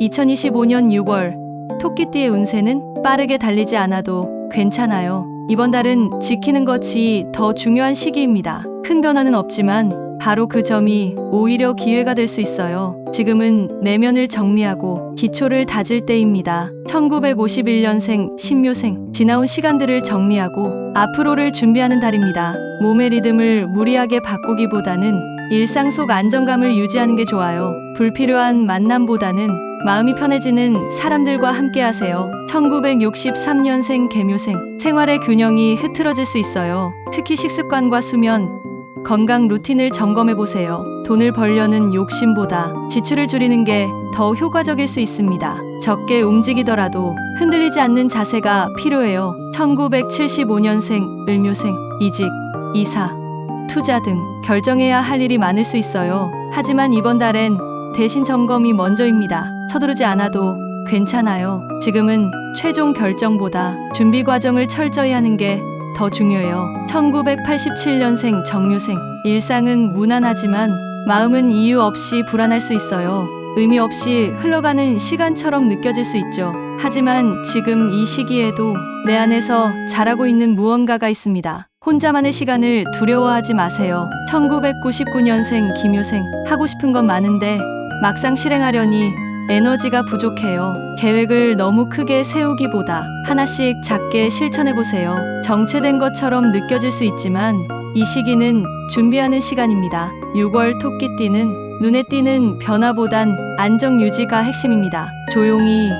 2025년 6월 토끼띠의 운세는 빠르게 달리지 않아도 괜찮아요. 이번 달은 지키는 것이 더 중요한 시기입니다. 큰 변화는 없지만 바로 그 점이 오히려 기회가 될 수 있어요. 지금은 내면을 정리하고 기초를 다질 때입니다. 1951년생 신묘생 지나온 시간들을 정리하고 앞으로를 준비하는 달입니다. 몸의 리듬을 무리하게 바꾸기보다는 일상 속 안정감을 유지하는 게 좋아요. 불필요한 만남보다는 마음이 편해지는 사람들과 함께 하세요. 1963년생 개묘생 생활의 균형이 흐트러질 수 있어요. 특히 식습관과 수면, 건강 루틴을 점검해 보세요. 돈을 벌려는 욕심보다 지출을 줄이는 게 더 효과적일 수 있습니다. 적게 움직이더라도 흔들리지 않는 자세가 필요해요. 1975년생 을묘생 이직, 이사, 투자 등 결정해야 할 일이 많을 수 있어요. 하지만 이번 달엔 대신 점검이 먼저입니다. 서두르지 않아도 괜찮아요. 지금은 최종 결정보다 준비 과정을 철저히 하는 게 더 중요해요. 1987년생 정유생. 일상은 무난하지만 마음은 이유 없이 불안할 수 있어요. 의미 없이 흘러가는 시간처럼 느껴질 수 있죠. 하지만 지금 이 시기에도 내 안에서 자라고 있는 무언가가 있습니다. 혼자만의 시간을 두려워하지 마세요. 1999년생 김효생. 하고 싶은 건 많은데 막상 실행하려니 에너지가 부족해요. 계획을 너무 크게 세우기보다 하나씩 작게 실천해 보세요. 정체된 것처럼 느껴질 수 있지만 이 시기는 준비하는 시간입니다. 6월 토끼띠는 눈에 띄는 변화보단 안정 유지가 핵심입니다. 조용히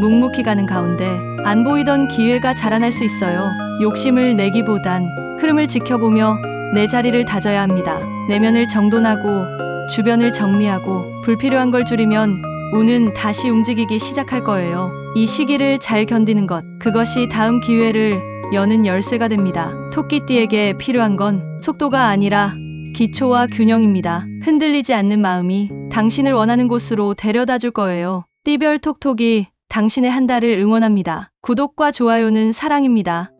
묵묵히 가는 가운데 안 보이던 기회가 자라날 수 있어요. 욕심을 내기보단 흐름을 지켜보며 내 자리를 다져야 합니다. 내면을 정돈하고 주변을 정리하고 불필요한 걸 줄이면 운은 다시 움직이기 시작할 거예요. 이 시기를 잘 견디는 것, 그것이 다음 기회를 여는 열쇠가 됩니다. 토끼띠에게 필요한 건 속도가 아니라 기초와 균형입니다. 흔들리지 않는 마음이 당신을 원하는 곳으로 데려다 줄 거예요. 띠별 톡톡이 당신의 한 달을 응원합니다. 구독과 좋아요는 사랑입니다.